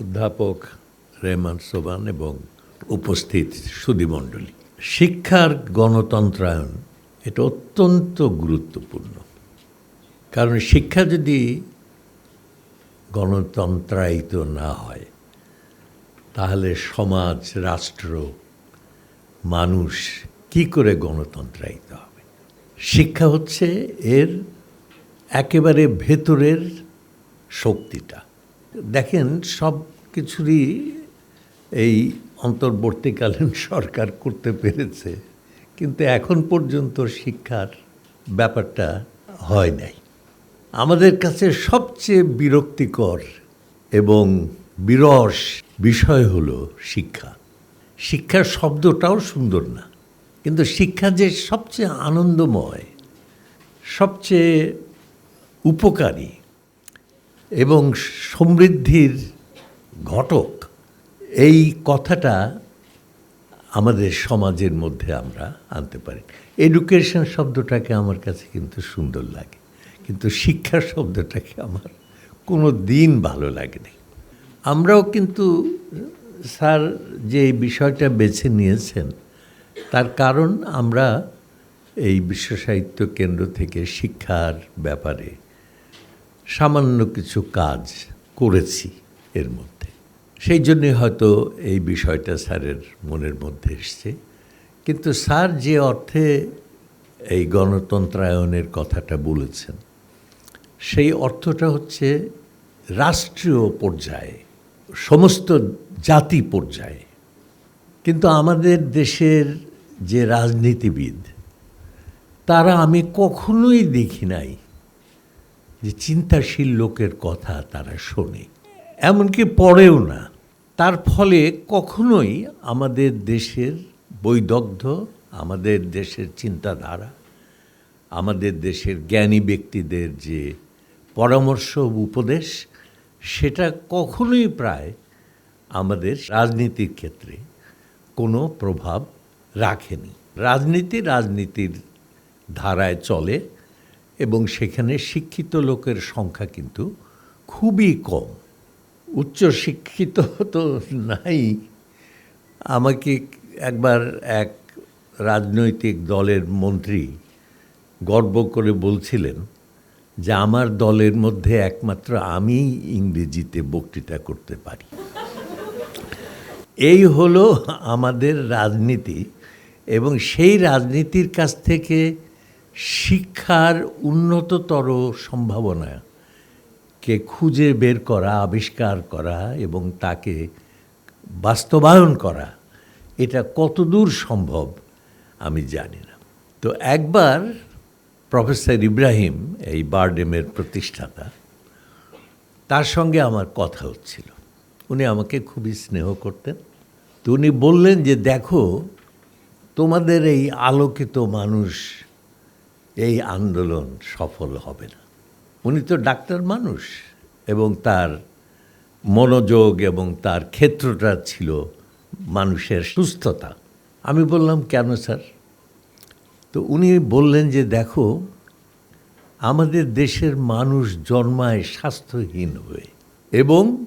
অধ্যাপক রেহমান সোবান এবং উপস্থিত সুধীমণ্ডলী শিক্ষার গণতন্ত্রায়ন এটা অত্যন্ত গুরুত্বপূর্ণ। কারণ শিক্ষা যদি গণতন্ত্রায়িত না হয়, তাহলে সমাজ, রাষ্ট্র, মানুষ কি করে গণতন্ত্রায়িত হবে? শিক্ষা হচ্ছে এর একেবারে ভেতরের শক্তিটা। দেখেন সব কিছুরই এই অন্তর্বর্তীকালীন সরকার করতে পেরেছে, কিন্তু এখন পর্যন্ত শিক্ষার ব্যাপারটা হয় নাই। আমাদের কাছে সবচেয়ে বিরক্তিকর এবং বিরস বিষয় হলো শিক্ষা। শিক্ষার শব্দটাও সুন্দর না, কিন্তু শিক্ষা যে সবচেয়ে আনন্দময়, সবচেয়ে উপকারী এবং সমৃদ্ধির ঘটক। এই কথাটা আমাদের সমাজের মধ্যে আমরা আনতে পারি। এডুকেশন শব্দটাকে আমার কাছে কিন্তু সুন্দর লাগে। কিন্তু শিক্ষা শব্দটাকে আমার কোনো দিন ভালো লাগেনি আমরাও কিন্তু স্যার যে বিষয়টা বেছে নিয়েছেন, তার কারণ আমরা এই বিশ্ব সাহিত্য কেন্দ্র থেকে শিক্ষার ব্যাপারে সামান্য কিছু কাজ করেছি এর মধ্যে। সেই জন্যে হয়তো এই বিষয়টা স্যারের মনের মধ্যে এসছে। কিন্তু স্যার যে অর্থে এই গণতন্ত্রায়নের কথাটা বলেছেন, সেই অর্থটা হচ্ছে রাষ্ট্রীয় পর্যায়ে, সমস্ত জাতি পর্যায়ে। কিন্তু আমাদের দেশের যে রাজনীতিবিদ, তারা আমি কখনোই দেখি নাই যে চিন্তাশীল লোকের কথা তারা শোনে। এমনকি পড়েও না। তার ফলে কখনোই আমাদের দেশের বৈদগ্ধ, আমাদের দেশের চিন্তাধারা, আমাদের দেশের জ্ঞানী ব্যক্তিদের যে পরামর্শ উপদেশ, সেটা কখনোই প্রায় আমাদের রাজনীতির ক্ষেত্রে কোনো প্রভাব রাখেনি। রাজনীতি রাজনীতির ধারায় চলে এবং সেখানে শিক্ষিত লোকের সংখ্যা কিন্তু খুবই কম। উচ্চ শিক্ষিত তো নাই। আমাকে একবার এক রাজনৈতিক দলের মন্ত্রী গর্ব করে বলছিলেন যে, আমার দলের মধ্যে একমাত্র আমি ইংরেজিতে বক্তৃতা করতে পারি। এই হলো আমাদের রাজনীতি এবং সেই রাজনীতির কাছ থেকে শিক্ষার উন্নততর সম্ভাবনা। কে খুঁজে বের করা, আবিষ্কার করা এবং তাকে বাস্তবায়ন করা, এটা কতদূর সম্ভব আমি জানি না। তো একবার প্রফেসর ইব্রাহিম, এই বারডেমের প্রতিষ্ঠাতা, তার সঙ্গে আমার কথা হচ্ছিল। উনি আমাকে খুবই স্নেহ করতেন। তো উনি বললেন যে, দেখো, তোমাদের এই আলোকিত মানুষ, এই আন্দোলন সফল হবে না। উনি তো ডাক্তার মানুষ এবং তার মনোযোগ এবং তার ক্ষেত্রটা ছিল মানুষের সুস্থতা। আমি বললাম, কেন স্যার? তো উনি বললেন যে, দেখো, আমাদের দেশের মানুষ জন্মায় স্বাস্থ্যহীন হয়ে এবং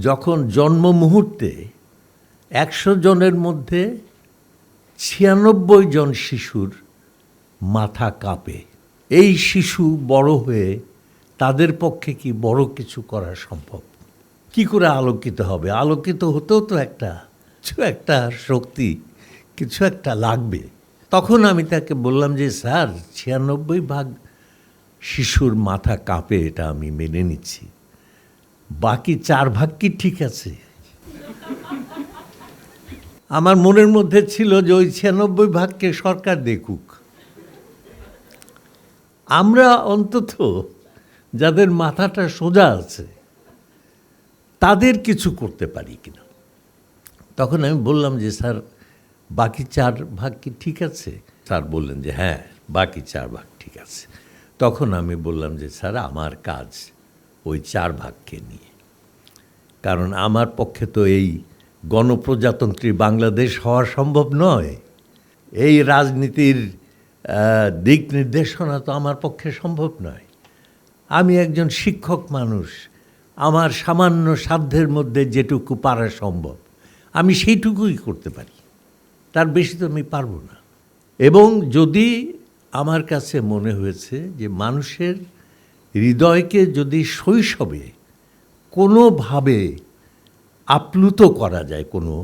যখন জন্ম মুহূর্তে একশো জনের মধ্যে ছিয়ানব্বই জন শিশুর মাথা কাঁপে। এই শিশু বড় হয়ে তাদের পক্ষে কি বড় কিছু করা সম্ভব? কি করে আলোকিত হবে? আলোকিত হতেও তো একটা, কিছু একটা শক্তি, কিছু একটা লাগবে। তখন আমি তাকে বললাম যে, স্যার, ছিয়ানব্বই ভাগ শিশুর মাথা কাঁপে, এটা আমি মেনে নিচ্ছি। বাকি চার ভাগ কি ঠিক আছে? আমার মনের মধ্যে ছিল যে, ওই ছিয়ানব্বই ভাগকে সরকার দেখুক। আমরা অন্তত যাদের মাথাটা সোজা আছে, তাদের কিছু করতে পারি কিনা। তখন আমি বললাম যে, স্যার, বাকি চার ভাগ কি ঠিক আছে? স্যার বললেন যে হ্যাঁ বাকি চার ভাগ ঠিক আছে। তখন আমি বললাম যে, স্যার, আমার কাজ ওই চার ভাগকে নিয়ে। কারণ আমার পক্ষে তো এই গণপ্রজাতন্ত্রী বাংলাদেশ হওয়া সম্ভব নয়। এই রাজনীতির দিক নির্দেশনা তো আমার পক্ষে সম্ভব নয়। আমি একজন শিক্ষক মানুষ। আমার সামান্য সাধ্যের মধ্যে যেটুকু পারা সম্ভব, আমি সেইটুকুই করতে পারি। তার বেশি তো আমি পারব না। এবং যদি আমার কাছে মনে হয়েছে যে মানুষের হৃদয়কে যদি শৈশবে কোনোভাবে আপ্লুত করা যায়, কোনো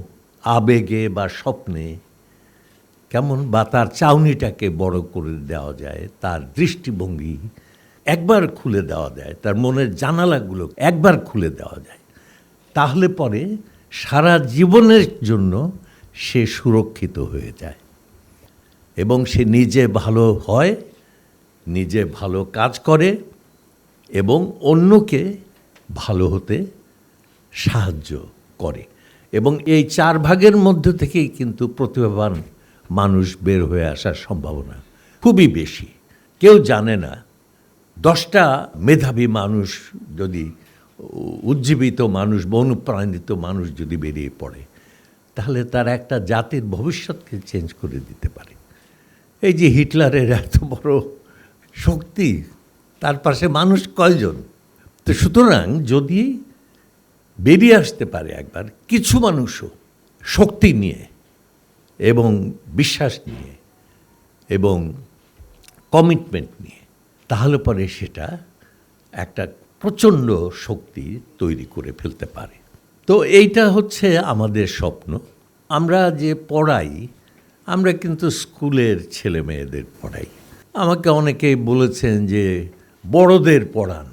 আবেগে বা স্বপ্নে, কেমন বা তার চাউনিটাকে বড় করে দেওয়া যায়, তার দৃষ্টিভঙ্গি একবার খুলে দেওয়া যায়, তার মনের জানালাগুলো একবার খুলে দেওয়া যায়। তাহলে পরে সারা জীবনের জন্য সে সুরক্ষিত হয়ে যায়। এবং সে নিজে ভালো হয়, নিজে ভালো কাজ করে এবং অন্যকে ভালো হতে সাহায্য করে। এবং এই চার ভাগের মধ্যে থেকেই কিন্তু প্রতিভাবান মানুষ বের হয়ে আসার সম্ভাবনা খুবই বেশি। কেউ জানে না দশটা মেধাবী মানুষ যদি উজ্জীবিত মানুষ বা অনুপ্রাণিত মানুষ যদি বেরিয়ে পড়ে, তাহলে তার একটা জাতির ভবিষ্যৎকে চেঞ্জ করে দিতে পারে। এই যে হিটলারের এত বড় শক্তি, তার পাশে মানুষ কয়জন? তো সুতরাং যদি বেরিয়ে আসতে পারে একবার, কিছু মানুষও শক্তি নিয়ে এবং বিশ্বাস নিয়ে এবং কমিটমেন্ট নিয়ে তাহলে পরে সেটা একটা প্রচণ্ড শক্তি তৈরি করে ফেলতে পারে। তো এইটা হচ্ছে আমাদের স্বপ্ন। আমরা যে পড়াই, আমরা কিন্তু স্কুলের ছেলে মেয়েদের পড়াই। আমাকে অনেকেই বলেছেন যে, বড়দের পড়ান।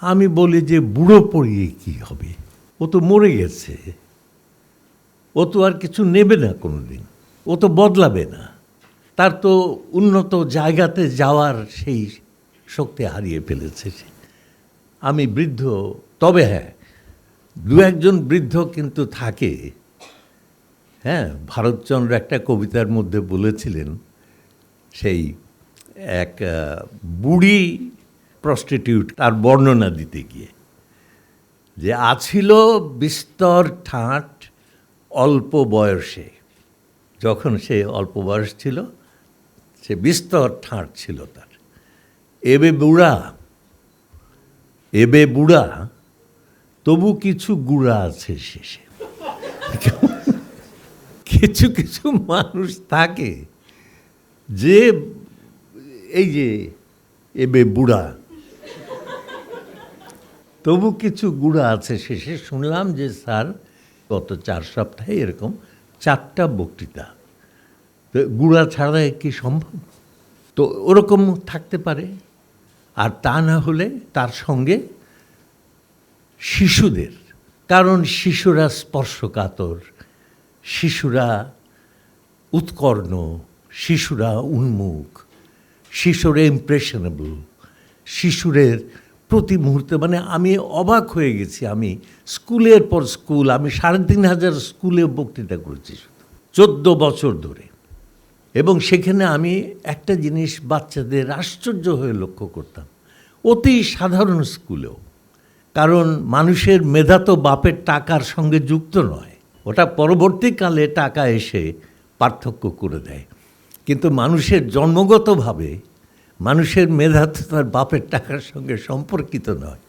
আমি বলি যে, বুড়ো পড়িয়ে কি হবে? ও তো মরে গেছে। ও তো আর কিছু নেবে না কোনো দিন ও তো বদলাবে না। তার তো উন্নত জায়গাতে যাওয়ার সেই শক্তি হারিয়ে ফেলেছে সে। আমি বৃদ্ধ, তবে হ্যাঁ দু একজন বৃদ্ধ কিন্তু থাকে। হ্যাঁ ভারতচন্দ্র একটা কবিতার মধ্যে বলেছিলেন, সেই এক বুড়ি প্রস্টিটিউট তার বর্ণনা দিতে গিয়ে যে, আছিল বিস্তর ঠাঁট অল্প বয়সে। যখন সে অল্প বয়স ছিল সে বিস্তর ঠাঁট ছিল তার। এবে বুড়া এবে বুড়া, তবু কিছু গুড়া আছে শেষে। কিছু কিছু মানুষ থাকে যে এই যে এবে বুড়া, তবু কিছু গুড়া আছে শেষে। শুনলাম যে স্যার গত চার সপ্তাহে এরকম চারটা বক্তৃতা গুড়া ছাড়া কি সম্ভব? তো ওরকম থাকতে পারে। আর তা না হলে তার সঙ্গে শিশুদের, কারণ শিশুরা স্পর্শকাতর, শিশুরা উৎকর্ণ, শিশুরা উন্মুখ, শিশুরা ইমপ্রেশনেবল শিশুরের প্রতি মুহূর্তে মানে আমি অবাক হয়ে গেছি। আমি স্কুলের পর স্কুল, আমি সাড়ে তিন হাজার স্কুলে বক্তৃতা করেছি শুধু। চোদ্দ বছর ধরে। এবং সেখানে আমি একটা জিনিস বাচ্চাদের আশ্চর্য হয়ে লক্ষ্য করতাম। অতি সাধারণ স্কুলেও। কারণ মানুষের মেধা তো বাপের টাকার সঙ্গে যুক্ত নয়। ওটা পরবর্তীকালে টাকা এসে পার্থক্য করে দেয়। কিন্তু মানুষের জন্মগতভাবে মানুষের মেধা তো তার বাপের টাকার সঙ্গে সম্পর্কিত নয়।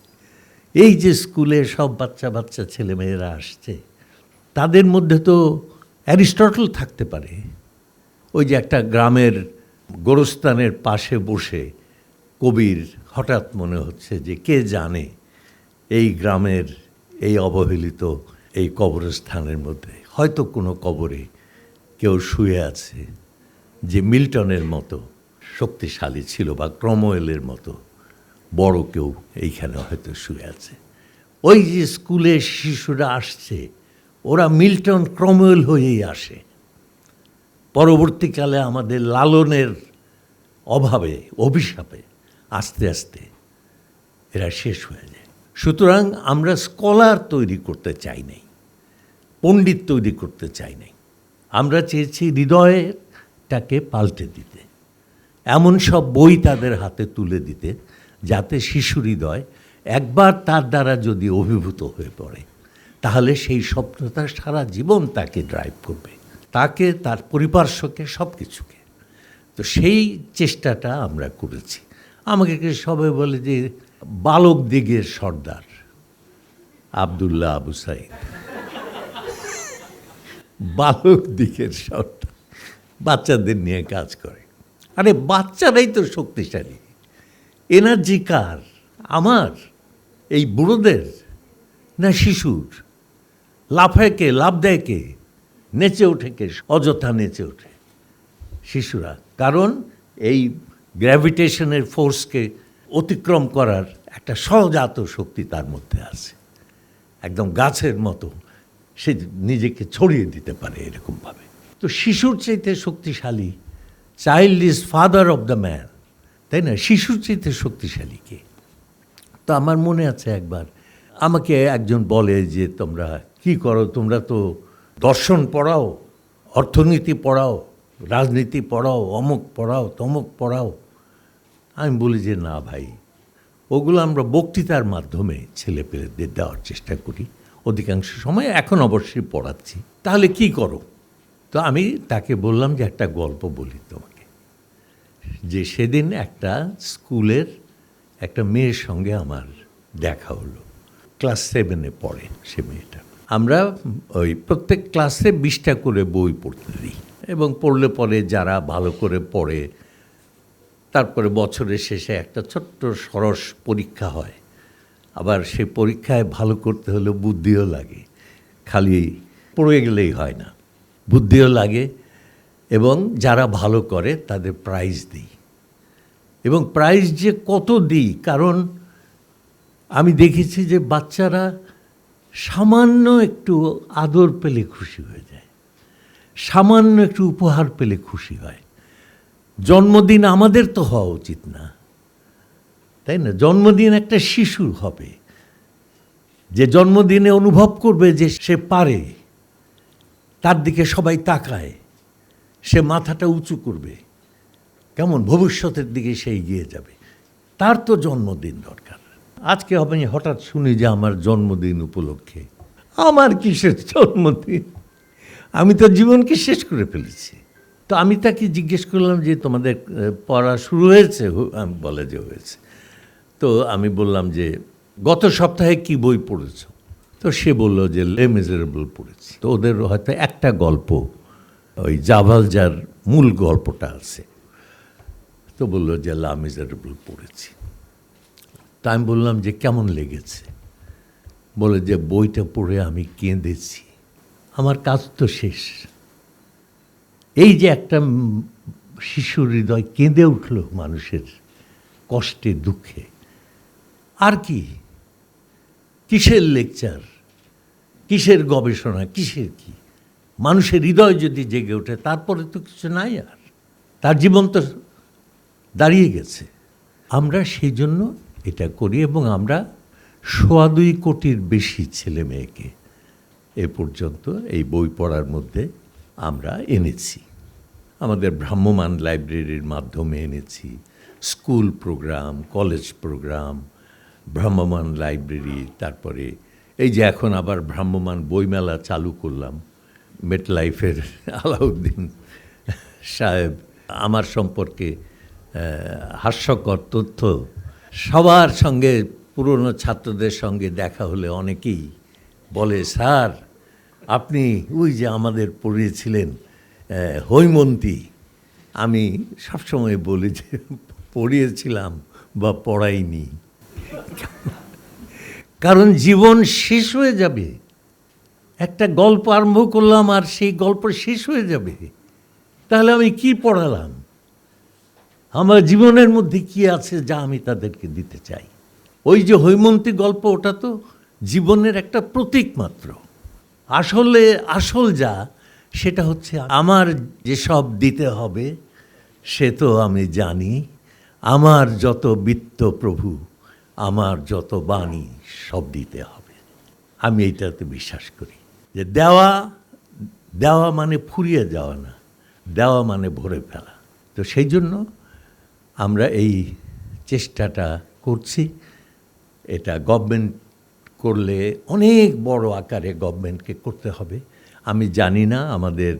এই যে স্কুলে সব বাচ্চা বাচ্চা ছেলেমেয়েরা আসছে, তাদের মধ্যে তো অ্যারিস্টটল থাকতে পারে। ওই যে একটা গ্রামের গোরস্থানের পাশে বসে কবির হঠাৎ মনে হচ্ছে যে কে জানে এই গ্রামের এই অবহেলিত এই কবরস্থানের মধ্যে হয়তো কোনো কবরে কেউ শুয়ে আছে যে মিল্টনের মতো শক্তিশালী ছিল বা ক্রমওয়েলের মতো বড় কেউ এইখানে হয়তো শুয়ে আছে। ওই যে স্কুলে শিশুরা আসছে, ওরা মিল্টন ক্রমওয়েল হয়েই আসে। পরবর্তীকালে আমাদের লালনের অভাবে, অভিশাপে আস্তে আস্তে এরা শেষ হয়ে যায়। সুতরাং আমরা স্কলার তৈরি করতে চাই নাই, পণ্ডিত তৈরি করতে চাই নাই। আমরা চেয়েছি হৃদয়টাকে পাল্টে দিতে, এমন সব বই তাদের হাতে তুলে দিতে, যাতে শিশু হৃদয় একবার তার দ্বারা যদি অভিভূত হয়ে পড়ে, তাহলে সেই স্বপ্নটা সারা জীবন তাকে ড্রাইভ করবে। তাকে, তার পরিপার্শ্বকে সব কিছুকে তো সেই চেষ্টাটা আমরা করেছি। আমাকে সবাই বলে যে, বালক দিগের সর্দার, আবদুল্লাহ আবু সাইদ। বালক দিকের সর্দার। বাচ্চাদের নিয়ে কাজ করে। আরে, বাচ্চারাই তো শক্তিশালী। এনার্জি কার? আমার? এই বুড়োদের? না শিশুর? লাফায় কে? লাভ দেয় কে? নেচে ওঠে কে অযথা নেচে ওঠে। শিশুরা, কারণ এই গ্র্যাভিটেশনের ফোর্সকে অতিক্রম করার একটা সহজাত শক্তি তার মধ্যে আছে। একদম গাছের মতো সে নিজেকে ছড়িয়ে দিতে পারে এরকমভাবে। তো শিশুর চাইতে শক্তিশালী child is father of the man তাই না? শিশুর চাইতে শক্তিশালী কে? তো আমার মনে আছে একবার, আমাকে একজন বলে যে, তোমরা কি করো? তোমরা তো দর্শন পড়াও, অর্থনীতি পড়াও, রাজনীতি পড়াও, অমুক পড়াও, তমুক পড়াও। আমি বলি যে না ভাই, ওগুলো আমরা বক্তৃতার মাধ্যমে ছেলে পেলেদের দেওয়ার চেষ্টা করি। অধিকাংশ সময় এখন অবশ্যই পড়াচ্ছি। তাহলে কি করো? তো আমি তাকে বললাম যে একটা গল্প বলি তোমাকে। যে সেদিন একটা স্কুলের একটা মেয়ের সঙ্গে আমার দেখা হলো। ক্লাস সেভেনে পড়ে সে মেয়েটা। আমরা ওই প্রত্যেক ক্লাসে বিশটা করে বই পড়তে দিই। এবং পড়লে পরে যারা ভালো করে পড়ে, তারপরে বছরের শেষে একটা ছোট্ট সরস পরীক্ষা হয়। আবার সেই পরীক্ষায় ভালো করতে হলে বুদ্ধিও লাগে। খালি পড়ে গেলেই হয় না। বুদ্ধিও লাগে এবং যারা ভালো করে তাদের প্রাইজ দিই। এবং প্রাইজ যে কত দিই? কারণ আমি দেখেছি যে বাচ্চারা সামান্য একটু আদর পেলে খুশি হয়ে যায়। সামান্য একটু উপহার পেলে খুশি হয়। জন্মদিন আমাদের তো হওয়া উচিত না। তাই না? জন্মদিন একটা শিশুর হবে। যে জন্মদিনে অনুভব করবে যে সে পারে, তার দিকে সবাই তাকায়, সে মাথাটা উঁচু করবে, কেমন? ভবিষ্যতের দিকে সে এগিয়ে যাবে। তার তো জন্মদিন দরকার। আজকে আমি হঠাৎ শুনি যে আমার জন্মদিন উপলক্ষে। আমার কিসের জন্মদিন? আমি তো জীবনকে শেষ করে ফেলেছি। তো আমি তাকে জিজ্ঞেস করলাম যে, তোমাদের পড়া শুরু হয়েছে? বলে যে, হয়েছে। তো আমি বললাম যে, গত সপ্তাহে কি বই পড়েছ? তো সে বলল যে, লে মেজারেবল পড়েছি। তো ওদের হয়তো একটা গল্প, ওই জাভাল যার মূল গল্পটা আছে। তো বলল যে, লা মেজারেবল পড়েছি। তা আমি বললাম যে, কেমন লেগেছে? বলে যে, বইটা পড়ে আমি কেঁদেছি। আমার কাজ তো শেষ। এই যে একটা শিশুর হৃদয় কেঁদে উঠল মানুষের কষ্টে, দুঃখে। আর কি? কিসের লেকচার? কিসের গবেষণা? কিসের কি? মানুষের হৃদয় যদি জেগে ওঠে, তারপরে তো কিছু নাই আর। তার জীবন তো দাঁড়িয়ে গেছে। আমরা সেই জন্য এটা করি এবং আমরা সোয়া দুই কোটির বেশি ছেলে মেয়েকে এ পর্যন্ত এই বই পড়ার মধ্যে আমরা এনেছি। আমাদের ভ্রাম্যমান লাইব্রেরির মাধ্যমে এনেছি। স্কুল প্রোগ্রাম, কলেজ প্রোগ্রাম ভ্রাম্যমান লাইব্রেরি, তারপরে এই যে এখন আবার ভ্রাম্যমান বইমেলা চালু করলাম মেট লাইফের আলাউদ্দিন সাহেব, আমার সম্পর্কে হাস্যকর তথ্য সবার সঙ্গে পুরনো ছাত্রদের সঙ্গে দেখা হলে অনেকেই বলে, স্যার, আপনি ওই যে আমাদের পড়িয়েছিলেন হৈমন্তী। আমি সবসময় বলি যে, পড়িয়েছিলাম বা পড়াইনি। কারণ জীবন শেষ হয়ে যাবে। একটা গল্প আরম্ভ করলাম আর সেই গল্প শেষ হয়ে যাবে। তাহলে আমি কি পড়ালাম? আমার জীবনের মধ্যে কি আছে যা আমি তাদেরকে দিতে চাই? ওই যে হৈমন্তী গল্প, ওটা তো জীবনের একটা প্রতীক মাত্র। আসলে আসল যা, সেটা হচ্ছে আমার যেসব দিতে হবে, সে তো আমি জানি। আমার যত বিত্ত প্রভু, আমার যত বাণী সব দিতে হবে। আমি এইটাতে বিশ্বাস করি। যে দেওয়া দেওয়া মানে ফুরিয়ে যাওয়া না, দেওয়া মানে ভরে ফেলা। তো সেই জন্য আমরা এই চেষ্টাটা করছি। এটা গভর্নমেন্ট করলে অনেক বড় আকারে গভর্নমেন্টকে করতে হবে। আমি জানি না আমাদের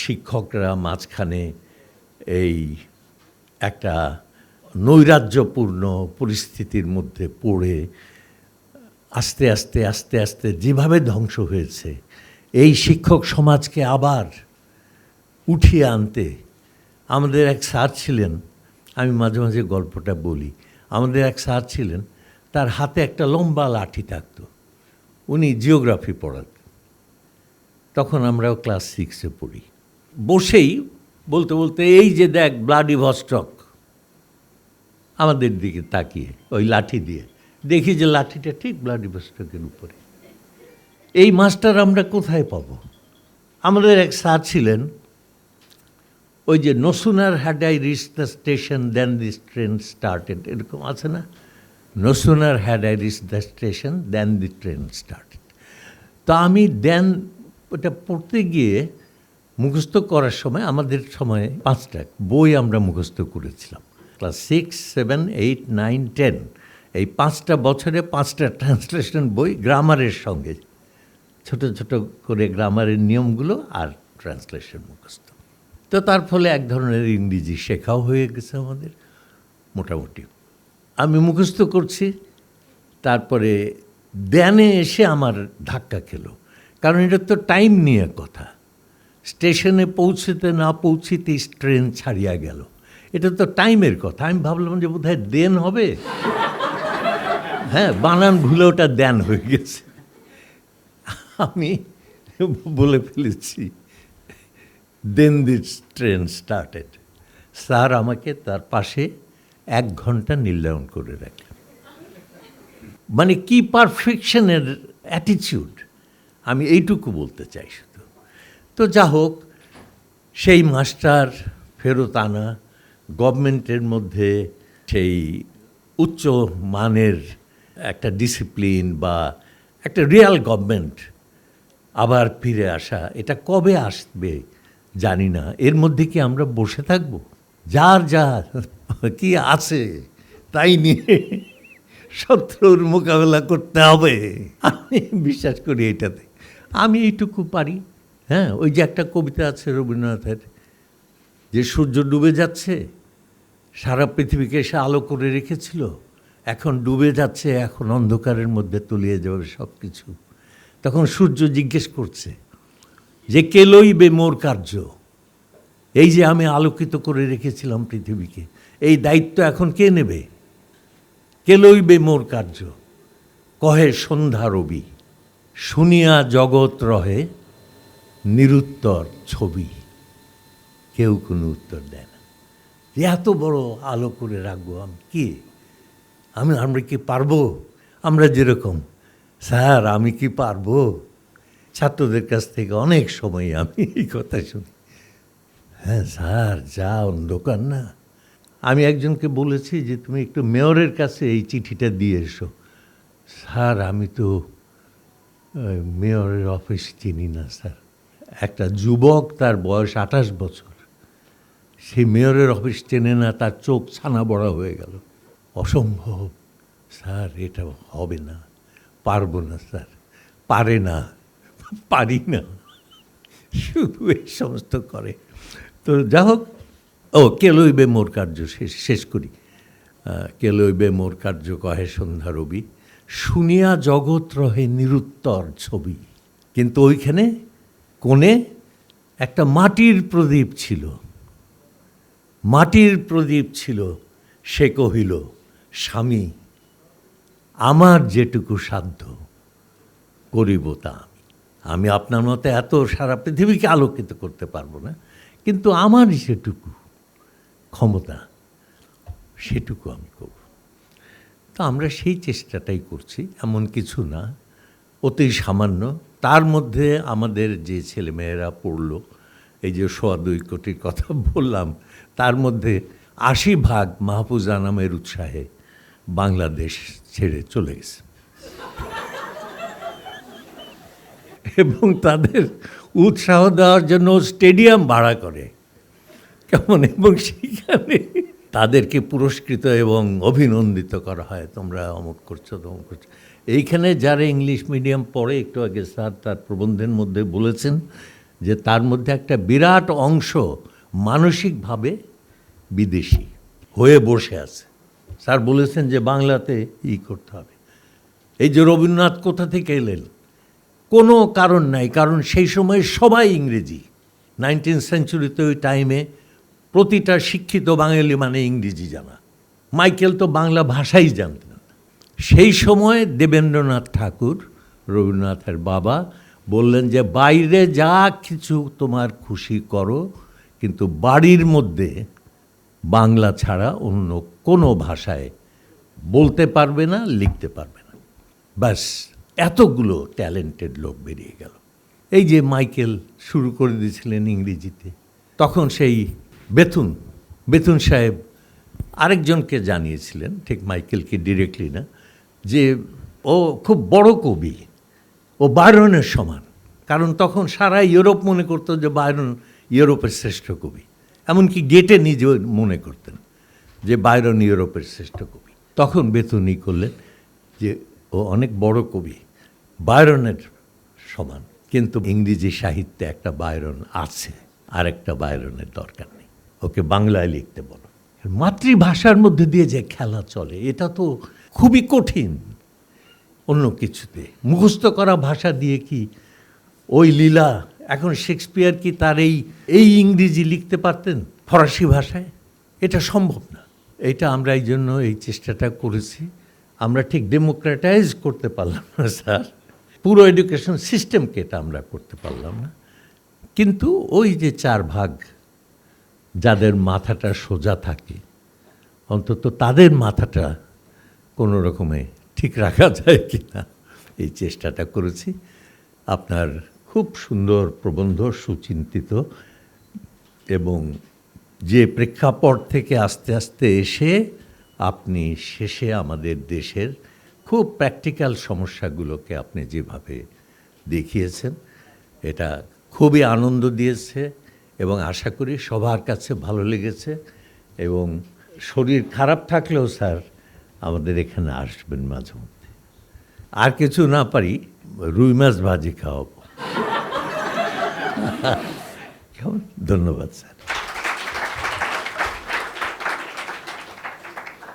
শিক্ষকরা মাঝখানে এই একটা নৈরাজ্যপূর্ণ পরিস্থিতির মধ্যে পড়ে, আস্তে আস্তে আস্তে আস্তে যেভাবে ধ্বংস হয়েছে, এই শিক্ষক সমাজকে আবার উঠিয়ে আনতে আমাদের এক স্যার ছিলেন আমি মাঝে মাঝে গল্পটা বলি। আমাদের এক স্যার ছিলেন, তার হাতে একটা লম্বা লাঠি থাকতো। উনি জিওগ্রাফি পড়াতেন তখন আমরাও ক্লাস সিক্সে পড়ি। বসেই বলতে বলতে এই যে দেখ, ব্লাডি ভস্টক। আমাদের দিকে তাকিয়ে, ওই লাঠি দিয়ে। দেখি যে লাঠিটা ঠিক ব্লাডি ভস্টকের উপরে। এই মাস্টার আমরা কোথায় পাব? আমাদের এক স্যার ছিলেন ওই যে no sooner had I reach the station, then this train started, এরকম আছে না? No sooner had I reach the station, then the train started. তো আমি দেন ওটা পড়তে গিয়ে মুখস্থ করার সময়, আমাদের সময়ে পাঁচটা, বই আমরা মুখস্থ করেছিলাম। Class six, seven, eight, nine, ten, এই পাঁচটা বছরে পাঁচটা ট্রান্সলেশন বই গ্রামারের সঙ্গে। ছোট ছোট করে গ্রামারের নিয়মগুলো আর ট্রান্সলেশন মুখস্থ। তো তার ফলে এক ধরনের ইংরেজি শেখাও হয়ে গেছে আমাদের, মোটামুটি। আমি মুখস্থ করছি, তারপরে দেনে এসে আমার ধাক্কা খেলো। কারণ এটা তো টাইম নিয়ে কথা। স্টেশনে পৌঁছতে না পৌঁছিতেই ট্রেন ছাড়িয়া গেল। এটা তো টাইমের কথা। আমি ভাবলাম যে বোধহয় দেন হবে। হ্যাঁ বানান ভুলে ওটা দেন হয়ে গেছে। আমি বলে ফেলেছি। Then this train started sir আমাকে তার পাশে এক ঘণ্টা নির্ধারণ করে রাখলেন। মানে কি পারফেকশনের অ্যাটিচিউড আমি এইটুকু বলতে চাই শুধু। তো যা হোক, সেই মাস্টার ফেরত আনা গভর্নমেন্টের মধ্যে সেই উচ্চ মানের একটা ডিসিপ্লিন বা একটা রিয়াল গভর্নমেন্ট আবার ফিরে আসা, এটা কবে আসবে? জানি না, এর মধ্যে কি আমরা বসে থাকব? যার যার, কি আছে? তাই নিয়ে শত্রুর মোকাবেলা করতে হবে। আমি বিশ্বাস করি এটাতে। আমি এইটুকু পারি। হ্যাঁ ওই যে একটা কবিতা আছে রবীন্দ্রনাথের, যে সূর্য ডুবে যাচ্ছে, সারা পৃথিবীকে সে আলো করে রেখেছিল, এখন ডুবে যাচ্ছে, এখন অন্ধকারের মধ্যে তলিয়ে যাবে সব কিছু তখন সূর্য জিজ্ঞেস করছে যে কে লইবে মোর কার্য? এই যে আমি আলোকিত করে রেখেছিলাম পৃথিবীকে, এই দায়িত্ব এখন কে নেবে? কে লইবে মোর কার্য? কহে সন্ধ্যা রবি, শুনিয়া জগৎ রহে নিরুত্তর ছবি। কেউ কোনো উত্তর দেয় না। এত বড় আলো করে রাখব আমি কি? আমি, আমরা কি পারব? আমরা যেরকম, স্যার, আমি কি পারব? ছাত্রদের কাছ থেকে অনেক সময় আমি এই কথা শুনি। হ্যাঁ স্যার যা অন্ধকার না। আমি একজনকে বলেছি যে, তুমি একটু মেয়রের কাছে এই চিঠিটা দিয়ে এসো। স্যার, আমি তো মেয়রের অফিস চিনি না, স্যার। একটা যুবক, তার বয়স আঠাশ বছর। সেই মেয়রের অফিস চেনে না, তার চোখ ছানা বড়া হয়ে গেল। অসম্ভব। স্যার, এটা হবে না। পারব না, স্যার। পারে না। পারি না। শুধু এই সমস্ত করে। তো যা হোক ও কে লইবে মোর কার্য? শেষ শেষ করি। আহ, কে লইবে মোর কার্য কহে সন্ধ্যা রবি? শুনিয়া জগৎ রহে নিরুত্তর ছবি। কিন্তু ওইখানে কোণে একটা মাটির প্রদীপ ছিল। মাটির প্রদীপ ছিল সে কহিল স্বামী আমার যেটুকু সাধ্য করিব তা আমি আপনার মতো এত সারা পৃথিবীকে আলোকিত করতে পারব না, কিন্তু আমার যেটুকু ক্ষমতা, সেটুকু আমি করব। তো আমরা সেই চেষ্টাটাই করছি, এমন কিছু না, অতি সামান্য। তার মধ্যে আমাদের যে ছেলেমেয়েরা পড়ল, এই যে সোয়া দুই কোটির কথা বললাম, তার মধ্যে আশি ভাগ মাহফুজা নামের উৎসাহে বাংলাদেশ ছেড়ে চলে গেছে। এবং তাদের উৎসাহ দেওয়ার জন্য স্টেডিয়াম ভাড়া করে। কেমন? এবং সেখানে তাদেরকে পুরস্কৃত এবং অভিনন্দিত করা হয়। তোমরা অমুক করছ, তমুক করছ। এইখানে যারা ইংলিশ মিডিয়াম পড়ে, একটু আগে স্যার তার প্রবন্ধের মধ্যে বলেছেন যে তার মধ্যে একটা বিরাট অংশ মানসিকভাবে বিদেশি হয়ে বসে আছে। স্যার বলেছেন যে বাংলাতে ই করতে হবে। এই যে রবীন্দ্রনাথ কোথা থেকে এলেন? কোনো কারণ নাই, কারণ সেই সময় সবাই ইংরেজি। নাইনটিন সেঞ্চুরিতে ওই টাইমে প্রতিটা শিক্ষিত বাঙালি মানে ইংরেজি জানা। মাইকেল তো বাংলা ভাষাই জানতেন। সেই সময় দেবেন্দ্রনাথ ঠাকুর, রবীন্দ্রনাথের বাবা, বললেন যে, বাইরে যা কিছু তোমার খুশি করো, কিন্তু বাড়ির মধ্যে বাংলা ছাড়া অন্য কোনো ভাষায় বলতে পারবে না, লিখতে পারবে না। ব্যাস। এতগুলো ট্যালেন্টেড লোক বেরিয়ে গেল। এই যে মাইকেল শুরু করে দিয়েছিলেন ইংরেজিতে, তখন সেই বেতুন বেতুন সাহেব আরেকজনকে জানিয়েছিলেন, ঠিক মাইকেলকে ডিরেক্টলি না, যে ও খুব বড় কবি, ও বায়রনের সমান। কারণ তখন সারা ইউরোপ মনে করতো যে বায়রন ইউরোপের শ্রেষ্ঠ কবি। এমনকি গেটে নিজে মনে করতেন যে বায়রন ইউরোপের শ্রেষ্ঠ কবি। তখন বেতনই করলেন যে ও অনেক বড় কবি। বায়রনের সমান, কিন্তু ইংরেজি সাহিত্যে একটা বায়রন আছে আর একটা বায়রনের দরকার নেই। ওকে বাংলায় লিখতে বলো। মাতৃভাষার মধ্যে দিয়ে যে খেলা চলে, এটা তো খুবই কঠিন। অন্য কিছুতে। মুখস্থ করা ভাষা দিয়ে কি ওই লীলা, এখন শেক্সপিয়ার কি তার এই এই ইংরেজি লিখতে পারতেন ফরাসি ভাষায়? এটা সম্ভব না। এটা আমরা এই জন্য এই চেষ্টাটা করেছি। আমরা ঠিক ডেমোক্রেটাইজ করতে পারলাম না, স্যার। পুরো এডুকেশন সিস্টেমকে এটা আমরা করতে পারলাম না। কিন্তু ওই যে চার ভাগ যাদের মাথাটা সোজা থাকে, অন্তত তাদের মাথাটা কোনো রকমে ঠিক রাখা যায় কি না এই চেষ্টাটা করেছি। আপনার খুব সুন্দর, প্রবন্ধ, সুচিন্তিত এবং যে প্রেক্ষাপট থেকে আস্তে আস্তে এসে আপনি শেষে আমাদের দেশের খুব প্র্যাকটিক্যাল সমস্যাগুলোকে আপনি যেভাবে দেখিয়েছেন, এটা খুবই আনন্দ দিয়েছে এবং আশা করি সবার কাছে ভালো লেগেছে এবং শরীর খারাপ থাকলেও স্যার আমাদের এখানে আসবেন মাঝে মধ্যে। আর কিছু না পারি, রুই মাছ ভাজি খাওয়াবো। কেমন? ধন্যবাদ, স্যার।